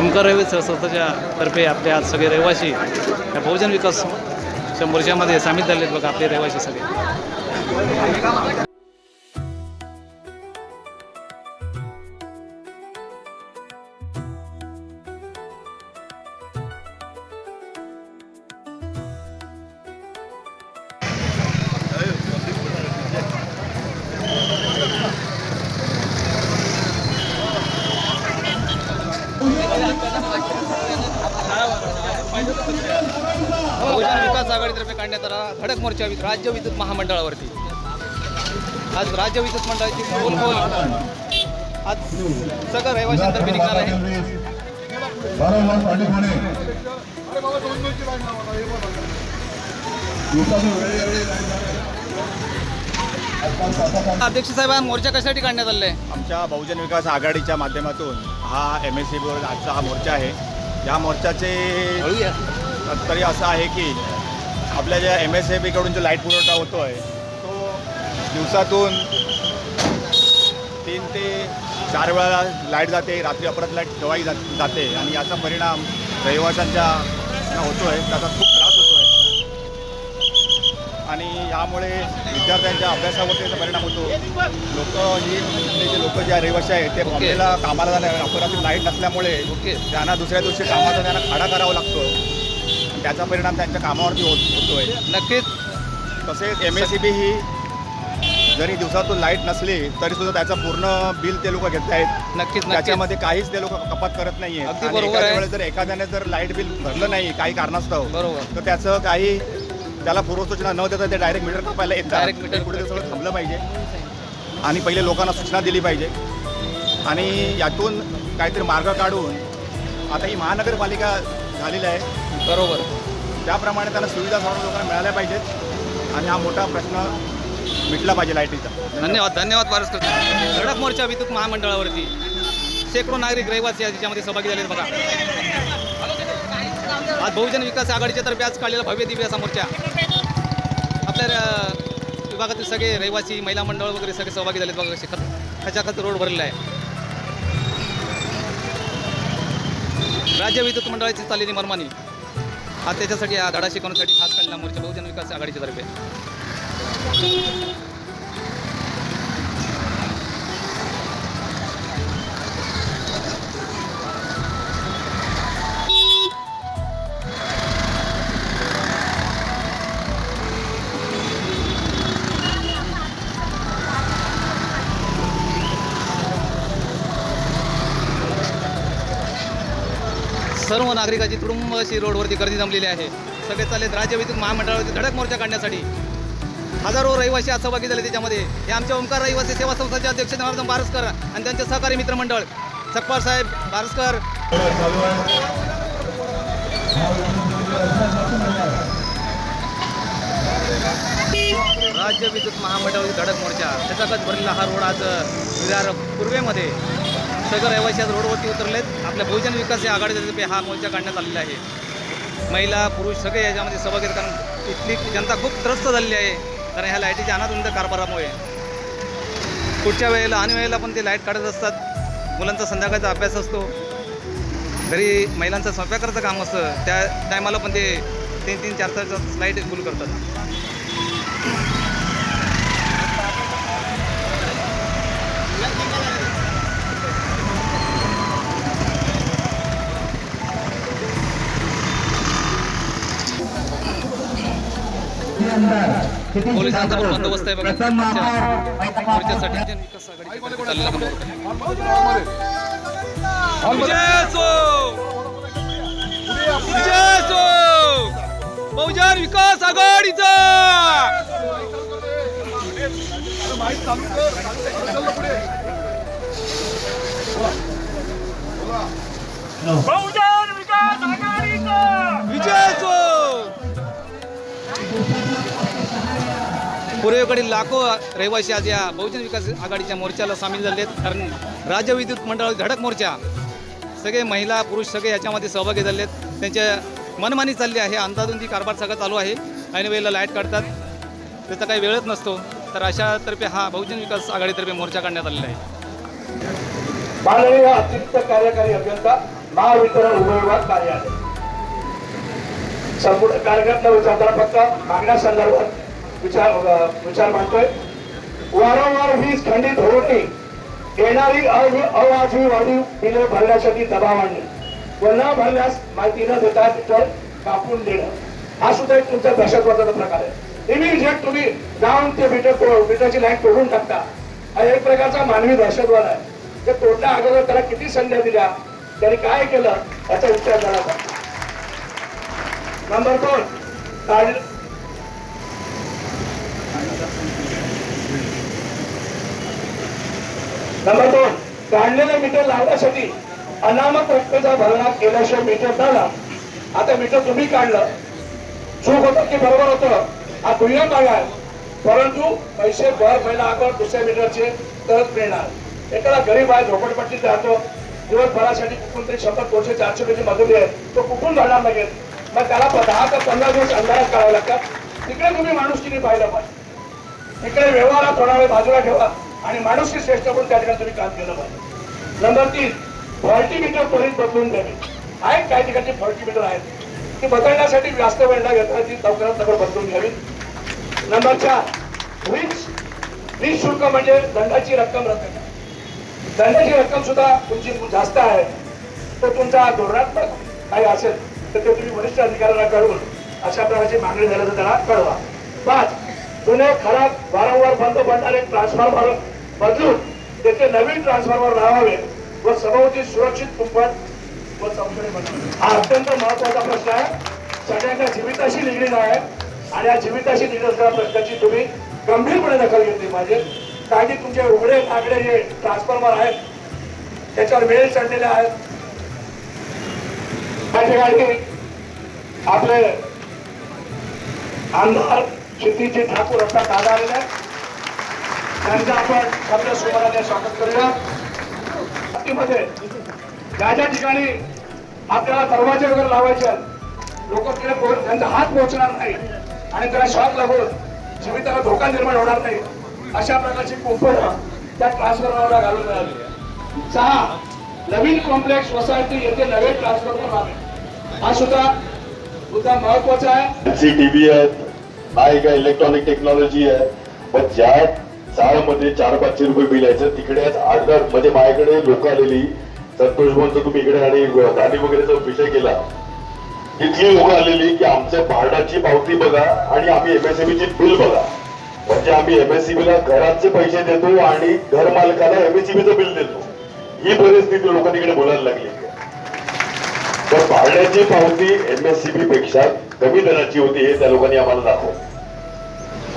ओंकार रवी संस्थेच्या तर्फे आपले आज सगळे रहिवासी या बहुजन विकास च्या मोर्चामध्ये सामील झाले आहेत बघा आपले रहिवासी सगळे. बहुजन विकास आघाडीतर्फे काढण्यात आला धडक मोर्चा वि- राज्य विद्युत महामंडळावरती. आज राज्य विद्युत मंडळाची बोल बोल आज सगळं रहिवाशांतर्फे निघणार आहे. अध्यक्ष साहेब हा मोर्चा कशासाठी काढण्यात आलेला आहे आमच्या बहुजन विकास आघाडीच्या माध्यमातून हा एम एस सी बोर्ड आजचा हा मोर्चा आहे. या मोर्चाचे तात्पर्य असं आहे की आपल्या ज्या एम एस ए बीकडून जो लाइट पुरवठा होतो आहे तो दिवसातून तीन ते चार वेळा लाइट जाते रात्री अपरात लाइट जा जाते आणि याचा परिणाम रहिवाशांच्या होतो आहे त्याचा खूप आणि यामुळे विद्यार्थ्यांच्या अभ्यासावरती त्याचा परिणाम होतो. लोक ही इथले जे लोक जे रहिवासी आहेत ते बॉम्बेला कामाला जाण्या अपरात्री लाइट नसल्यामुळे. त्यांना दुसऱ्या दिवशी कामाचा त्यांना खाडा करावा लागतो. त्याचा परिणाम त्यांच्या कामावरती होत होतोय. नक्कीच. तसेच एम एस सी बी ही जरी दिवसातून लाइट नसली तरी सुद्धा त्याचं पूर्ण बिल ते लोक घेत आहेत. नक्कीच त्याच्यामध्ये काहीच ते लोक कपात करत नाही आहेत जर एखाद्याने जर लाइट बिल भरलं नाही काही कारणास्तव बरोबर. तर त्याचं काही त्याला पूर्वसूचना न देता ते डायरेक्ट मीटर कपायला येतात. ते कुठे सगळं थांबलं पाहिजे. आणि पहिले लोकांना सूचना दिली पाहिजे. आणि यातून काहीतरी मार्ग काढून आता ही महानगरपालिका झालेली आहे. बरोबर. त्याप्रमाणे त्यांना सुविधा सर्व लोकांना मिळाल्या पाहिजेत. आणि हा मोठा प्रश्न मिटला पाहिजे लाईटीचा. धन्यवाद धन्यवाद पारसकर धडक मोर्चा विद्युत महामंडळावरती. शेकडो नागरिक रहिवासी त्याच्यामध्ये सहभागी झाले बघा. आज बहुजन विकास आघाडीच्या तर्फे आज काढलेला भव्य दिव्य असा मोर्चा. आपल्या विभागातील सगळे रहिवासी महिला मंडळ वगैरे सगळे सहभागी झालेत बघा कसे खचाखच रोड भरलेला आहे. राज्य विद्युत मंडळाची चाललेली मनमानी. हा त्याच्यासाठी हा धडा शिकवण्यासाठी खास काढलेला मोर्चा बहुजन विकास आघाडीच्या तर्फे. सर्व नागरिकाची तुडुंब अशी रोडवरती गर्दी जमलेली आहे. सगळे चाललेत राज्य विद्युत महामंडळावरती धडक मोर्चा काढण्यासाठी. हजारो रहिवासी आज सहभागी झाले त्याच्यामध्ये. हे आमच्या ओंकार रहिवासी सेवा संस्थाचे अध्यक्ष जनार्दन बारसकर आणि त्यांचे सहकारी मित्रमंडळ सकपाल साहेब बारसकर. राज्य विद्युत महामंडळावरील धडक मोर्चा. त्याच्यातच भरलेला हा रोड आज विरार पूर्वेमध्ये. सगळं रहिवासी आज रोडवरती उतरलेत. आपल्या बहुजन विकास या आघाडीतर्फे हा मोर्चा काढण्यात आलेला आहे. महिला पुरुष सगळे याच्यामध्ये सहभागी आहेत कारण इथली जनता खूप त्रस्त झालेली आहे कारण ह्या लाईटीच्या अनाधुंद कारभारामुळे. पुढच्या वेळेला आणि वेळेला पण ते लाइट काढत असतात. मुलांचा संध्याकाळचा अभ्यास असतो. घरी महिलांचं स्वयंपाकाचं काम असतं. त्या टायमाला पण ते तीन तीन चार चार तास लाइट गुल करतात. पोलिसांचा पण बंदोबस्त आहे बघा. मोर्चासाठी विकास चाललेला हा! बहुजन विकास आघाडीचा. बहुजन विकास आघाडीचा! पूर्वेकडील लाखो रहिवासी आज या बहुजन विकास आघाडीच्या मोर्चाला सामील झाले आहेत. कारण राज्य विद्युत मंडळ धडक मोर्चा सगळे महिला पुरुष सगळे याच्यामध्ये सहभागी झाले आहेत. त्यांच्या मनमानी चालली आहे. अंधाधुंदी कारभार सगळं चालू आहे. ऐन वेळेला लाइट काढतात. त्याचा काही वेळच नसतो. तर अशातर्फे हा बहुजन विकास आघाडीतर्फे मोर्चा काढण्यात आलेला आहे. माननीय अतिरिक्त कार्यकारी अभियंता महावितरण उमेदवार कार्यालय. संपूर्ण कार्यक्रम न विचारताना फक्त मागण्यासंदर्भात विचार विचार मांडतोय. वारंवार वीज खंडित होऊ येणारी अवाजवी वाढीव बिले भरण्यासाठी दबाव आणणे. व न भरल्यास माहिती न देता तर कापून देणं. हा सुद्धा एक तुमचा दहशतवादाचा प्रकार आहे. इमिजिएट तुम्ही जाऊन ते मीटर मीटरची लाईन तोडून टाकता. हा एक प्रकारचा मानवी दहशतवाद आहे. ते तोडल्या अगोदर त्याला किती संध्या दिल्या? त्यांनी काय केलं? याचा विचार झाला नंबर दोन. नंबर दोन काढलेलं मीटर लावण्यासाठी अनामत रक्कमेचा भरणा केल्याशिवाय मीटर झाला. आता मीटर तुम्ही काढलं. चूक होतं की बरोबर होतं? हा दुय्यम भाग परंतु पैसे भर पहिला अगोदर दुसऱ्या मीटरचे तरच मिळणार. एखादा गरीब आहे झोपडपट्टीत राहतो. दिवसभरासाठी कुठून तरी शंभर दोनशे चारशे रुपयाची मजुरी आहे. तो कुठून जाणार लागेल मग त्याला दहा ते पंधरा दिवस अंदाज काढावे लागतात तिकडे तुम्ही माणूस माणुसकीने पाहिलं पाहिजे इकडे व्यवहारात थोडा वेळ बाजूला ठेवा आणि माणुसकी श्रेष्ठ म्हणून त्या ठिकाणी तुम्ही काम केलं पाहिजे. नंबर तीन फॉल्टी मीटर त्वरित बदलून द्यावे आहेत काही ठिकाणी फॉल्टी मीटर आहेत. ती बदलण्यासाठी जास्त वेळ न घेता ती लवकरात लवकर बदलून घ्यावी. नंबर चार वीज वीज शुल्क म्हणजे दंडाची रक्कम रद्द करा दंडाची रक्कम सुद्धा तुमची जास्त आहे. तर तुमचा धोरणात्मक काही असेल तर ते तुम्ही वरिष्ठ अधिकाऱ्यांना कळवून अशा प्रकारची मागणी झाल्याचं त्यांना कळवा. पाच जुने खराब वारंवार बंद पडणारे ट्रान्सफॉर्मर बदलून त्याचे नवीन ट्रान्सफॉर्मर लावावे व सभोवती सुरक्षित कुंपण व चौकडी हा अत्यंत महत्त्वाचा प्रश्न आहे. सगळ्यांच्या जीविताशी निगडीत आहे आणि या जीविताशी निगडीत असलेल्या प्रश्नाची तुम्ही गंभीरपणे दखल घेतली पाहिजे. कारण की तुमचे उघडे नागडे जे ट्रान्सफॉर्मर आहेत त्याच्यावर वेळ चढलेले आहेत. त्या ठिकाणी आपले आमदार शेतीचे ठाकूर आता दादा आलेले आहेत. त्यांचं आपण आपल्या सुमाराने स्वागत करूया. ज्या ज्या ठिकाणी आपल्याला दरवाजे वगैरे लावायचे लोक तिकडे त्यांचा हात पोहोचणार नाही आणि त्याला शॉक लागून जीविताला धोका निर्माण होणार नाही अशा प्रकारची कुंपणं त्या ट्रान्सफॉर्मरला घालून मिळाली सहा नवीन कॉम्प्लेक्स सोसायटी येथे नवे ट्रान्सफॉर्मर आले हा सुद्धा मुद्दा महत्त्वाचा आहे. हा एक नाही का इलेक्ट्रॉनिक टेक्नॉलॉजी आहे पण ज्या चाळमध्ये चार पाचशे रुपये बिल यायचं. तिकडे आठ म्हणजे माझ्याकडे लोक आलेली. संतोष म्हणतो तुम्ही इकडे आणि गाडी वगैरेचा विषय केला. इथली लोक आलेली की आमच्या भारताची पावती बघा आणि आम्ही एमएससीबी ची बिल बघा. म्हणजे आम्ही एमएससीबी ला घराचे पैसे देतो आणि घर मालकाला एमएससीबीचं बिल देतो. ही परिस्थिती लोक तिकडे बोलायला लागली. तर भाड्याची पावती एमएससीबी पेक्षा कमी दराची होती हे त्या लोकांनी आम्हाला दाखव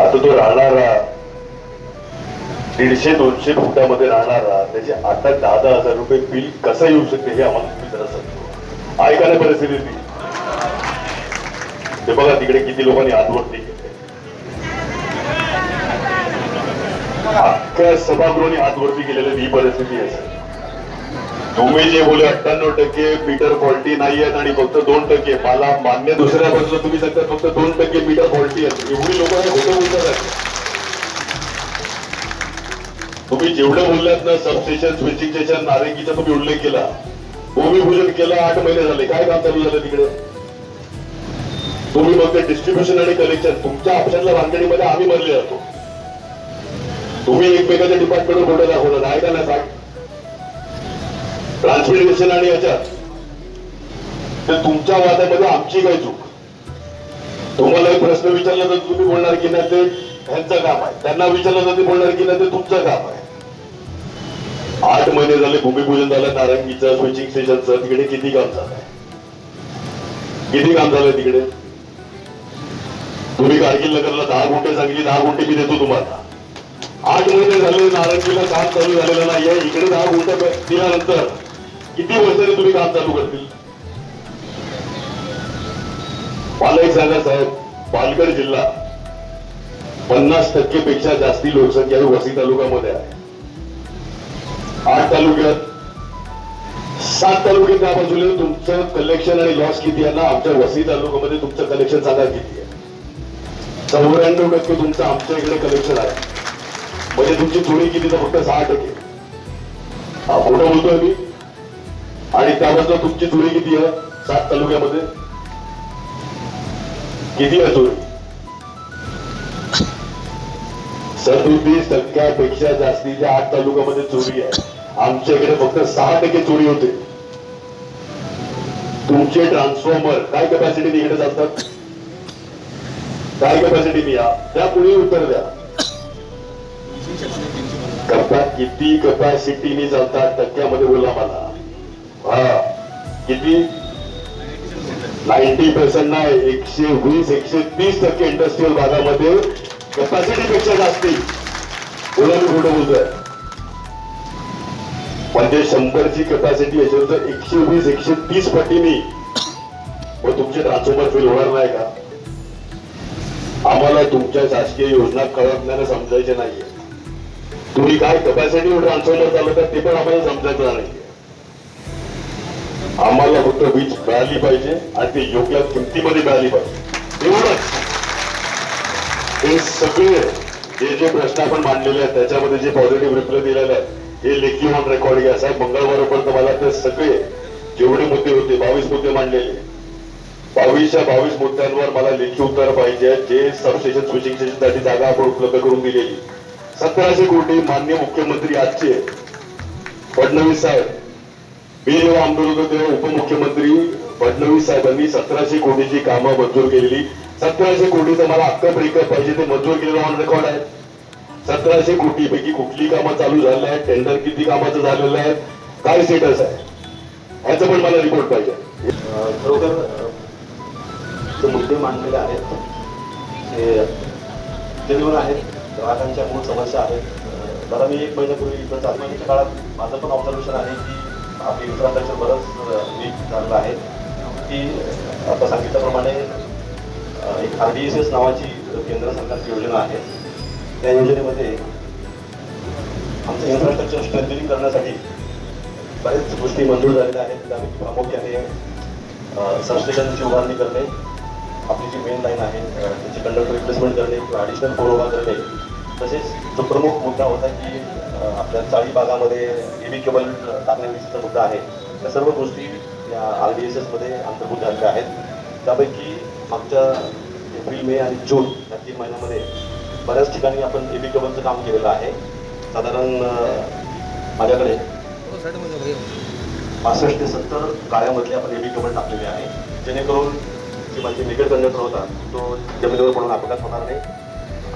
आता तो राहणारा दीडशे दोनशे फुटामध्ये राहणारा त्याचे आता दहा दहा हजार रुपये बिल कसं येऊ शकते हे आम्हाला तुम्ही जरा सांगतो ऐका परिस्थिती ती ते बघा तिकडे किती लोकांनी आत्महत्या केले. अख्ख्या सभागृहाने हातवरती केलेली ही परिस्थिती असेल तुम्ही जे बोले अठ्ठ्याण्णव टक्के मीटर फॉल्टी नाही आहेत आणि फक्त दोन टक्के. मला मान्य दुसऱ्या बाजूला तुम्ही सांगता फक्त दोन टक्के मीटर फॉल्टी आहेत. एवढी लोक हे खोटं बोलतात. तुम्ही जेवढं बोललात ना सबस्टेशन स्विचिंग स्टेशन नारंगीचा तुम्ही उल्लेख केला. भूमिपूजन केलं आठ महिने झाले. काय काम चालू झालं तिकडे? तुम्ही मग डिस्ट्रीब्युशन आणि कलेक्शन तुमच्या ऑप्शनला बांधणीमध्ये आम्ही बनले जातो तुम्ही एकमेकाच्या डिपार्टमेंटवर फोटो दाखवला. नाही का ना सांग ट्रान्समिटेशन आणि याच्यात. तर तुमच्या वादामध्ये आमची काय चूक? तुम्हाला एक प्रश्न विचारला तर तुम्ही बोलणार की नाही ते ह्यांचं काम आहे. त्यांना विचारलं तर ते बोलणार की नाही ते तुमचं काम आहे. आठ महिने झाले भूमिपूजन झालं नारंगीचं स्विचिंग स्टेशनचं तिकडे किती काम झालंय? किती काम झालंय तिकडे? तुम्ही कारगिल नगरला दहा गुंठे सांगितली दहा गुंठे मी देतो तुम्हाला. आठ महिने झाले नारंगीला काम चालू झालेलं नाहीये इकडे दहा गुंठे दिल्यानंतर किती वर्षाने तुम्ही काम चालू करतील? मला एक सांगा साहेब पालघर जिल्हा पन्नास टक्के पेक्षा जास्ती लोकसंख्या वसई तालुक्यामध्ये आहे. आठ तालुक्यात सात तालुके त्या बाजूला तुमचं कलेक्शन आणि लॉस किती आहे ना आमच्या वसई तालुक्यामध्ये तुमचं कलेक्शन साधा किती आहे? चौऱ्याण्णव टक्के तुमचं आमच्या इकडे कलेक्शन आहे. म्हणजे तुमची थोडी किती तर फक्त सहा टक्के. हा खोटं बोलतोय मी. आणि त्यामधलं तुमची चोरी किती आहे? सात तालुक्यामध्ये. किती आहे चोरी सदोतीस टक्क्यापेक्षा जास्तीच्या आठ तालुक्यामध्ये चोरी आहे आमच्या इकडे फक्त सहा टक्के चोरी होते. तुमचे ट्रान्सफॉर्मर काय कॅपॅसिटी इकडे जातात? काय कॅपॅसिटी मी त्या पुढे उत्तर द्या. कपा किती कपॅसिटीने चालतात? टक्क्यामध्ये बोला मला. किती? नाईन्टी पर्सेंट नाही एकशे वीस एकशे तीस टक्के इंडस्ट्रीयल भागामध्ये कपॅसिटी पेक्षा जास्ती. उलट मी खोटं बोलतोय. म्हणजे शंभरची कपॅसिटी असेल तर एकशे वीस एकशे तीस पटीने. मग तुमचे ट्रान्सफॉर्मर फेल होणार नाही का? आम्हाला तुमच्या शासकीय योजना कळतल्यानं समजायचे नाहीये. तुम्ही काय कपॅसिटीवर ट्रान्सफॉर्मर चालवतात ते पण आम्हाला समजायचं नाही. आम्हाला फक्त वीज मिळाली पाहिजे आणि ते योग्य किमतीमध्ये मिळाली पाहिजे. एवढंच. हे सगळे जे जे प्रश्न आपण मांडलेले आहेत त्याच्यामध्ये जे पॉझिटिव्ह रिप्लाय दिलेले आहेत हे लेखी ऑन रेकॉर्डिंग आहे. साहेब मंगळवारपर्यंत मला ते सगळे जेवढे मुद्दे होते बावीस मुद्दे मांडलेले. बावीसच्या बावीस मुद्द्यांवर मला लेखी उत्तर पाहिजे. जे सबस्टेशन स्विचिंग स्टेशनसाठी जागा आपण उपलब्ध करून दिलेली. सतराशे कोटी मान्य मुख्यमंत्री आजचे. फडणवीस साहेब मी जेव्हा आमदार होतो तेव्हा उपमुख्यमंत्री फडणवीस साहेबांनी सतराशे कोटीची कामं मंजूर केलेली. सतराशे कोटीचं मला अक्क ब्रेकअप पाहिजे ते मंजूर केलेलं ऑन रेकॉर्ड आहे. सतराशे कोटी पैकी कुठली कामं चालू झाली आहेत? टेंडर किती कामाचं झालेलं आहे? काय स्टेटस आहे? ह्याचं पण मला रिपोर्ट पाहिजे. खरोखर मुद्दे मांडलेले आहेत ते जेन्युअन आहेत ग्राहकांच्या मूळ समस्या आहेत जरा मी एक महिन्यापूर्वी इकडं चाचणीच्या काळात माझं पण ऑब्झर्वेशन आहे की आपली इन्फ्रास्ट्रक्चर बरंच वीक झालेलं आहे. की आता सांगितल्याप्रमाणे एक आर डी एस एस नावाची केंद्र सरकारची योजना आहे. त्या योजनेमध्ये आमचं इन्फ्रास्ट्रक्चर स्ट्रेंथनिंग करण्यासाठी बऱ्याच गोष्टी मंजूर झालेल्या आहेत. त्यापैकी प्रामुख्याने सबस्टेशनची उभारणी करणे आपली जी मेन लाईन आहे त्याची कंडक्टर रिप्लेसमेंट करणे किंवा ॲडिशनल पोल उभा करणे तसेच जो प्रमुख मुद्दा होता की आपल्या चाळी भागामध्ये एबी केबल टाकण्याविषयीचा मुद्दा आहे. त्या सर्व गोष्टी या आर डी एस एसमध्ये अंतर्भूत झालेल्या आहेत. त्यापैकी मागच्या एप्रिल मे आणि जून या तीन महिन्यामध्ये बऱ्याच ठिकाणी आपण एबी केबलचं काम केलेलं आहे. साधारण माझ्याकडे पासष्ट ते सत्तर गाळ्यामधले आपण एमिकेबल केबल टाकलेले आहे. जेणेकरून जी माझी निकट कंडक्टर होता तो जमिनीवर पडून अपघात होणार नाही.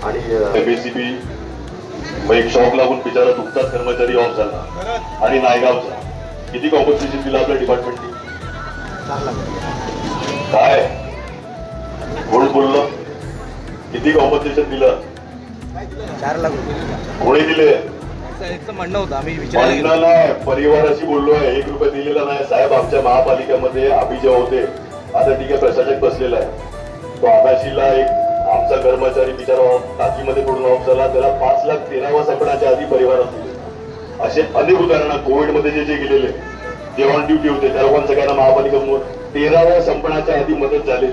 आणि अ, एमएसीबी मग एक शॉक लागून बिचारा तुमचाच कर्मचारी ऑफ झाला. आणि नायगावचा. किती कॉम्पन्सेशन दिलं आपल्या डिपार्टमेंटने काय? कोण बोललं? किती कॉम्पन्सेशन दिलं? चार लाख कोणी दिले? म्हणणं होतं आम्ही नाही परिवाराशी बोललो आहे एक रुपये दिलेला नाही. साहेब आमच्या महापालिकेमध्ये आम्ही जे होते. आता ठीक आहे प्रशासक बसलेला आहे. तो आदाशीला एक आमचा कर्मचारी बिचारा टाकीमध्ये पडून ऑफ झाला त्याला पाच लाख तेरावा संपण्याच्या आधी परिवारात दिले असे अनेक उदाहरणं कोविडमध्ये जे जे गेलेले जे ऑन ड्युटी होते त्या सगळ्यांना महापालिकेमुळे तेराव्या संपण्याच्या आधी मदत झाली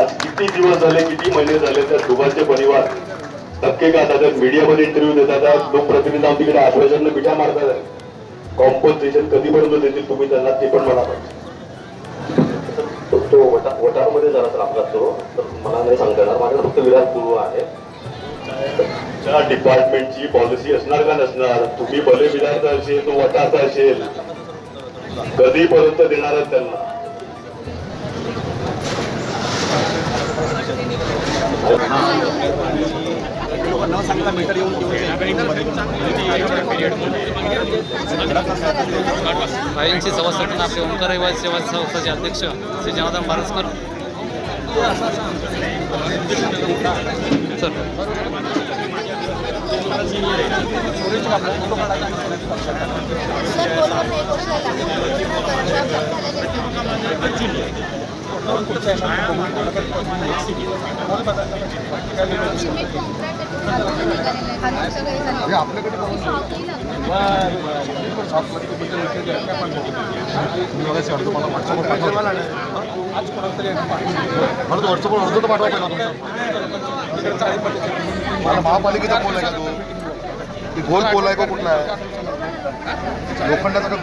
आज किती दिवस झाले किती महिने झाले त्या दोघांचे परिवार धक्के खातात मीडियामध्ये इंटरव्ह्यू देतात लोकप्रतिनिधी आम तिकडे आश्वासन मिठ्या मारतात. कॉम्पन्सेशन कधीपर्यंत देतील तुम्ही त्यांना ते पण मला पाहिजे तो वटा वटारमध्ये जरा तर अपघात तो तर मला नाही सांगता येणार माझ्याकडे फक्त विराट पूर्व आहे. त्या डिपार्टमेंटची पॉलिसी असणार का नसणार? तुम्ही भले विधार्थ असेल तो वटाचा असेल. कधीपर्यंत देणार आहेत त्यांना? आयएनसी सभा संघटना आपले ओंकार रहिवासी सेवा संस्थाचे अध्यक्ष श्री जनार्दन बारसकर. सर. मला महापालिकेचा पोल आहे का तो गोल पोल आहे का कुठला आहे लोखंडाचा गोल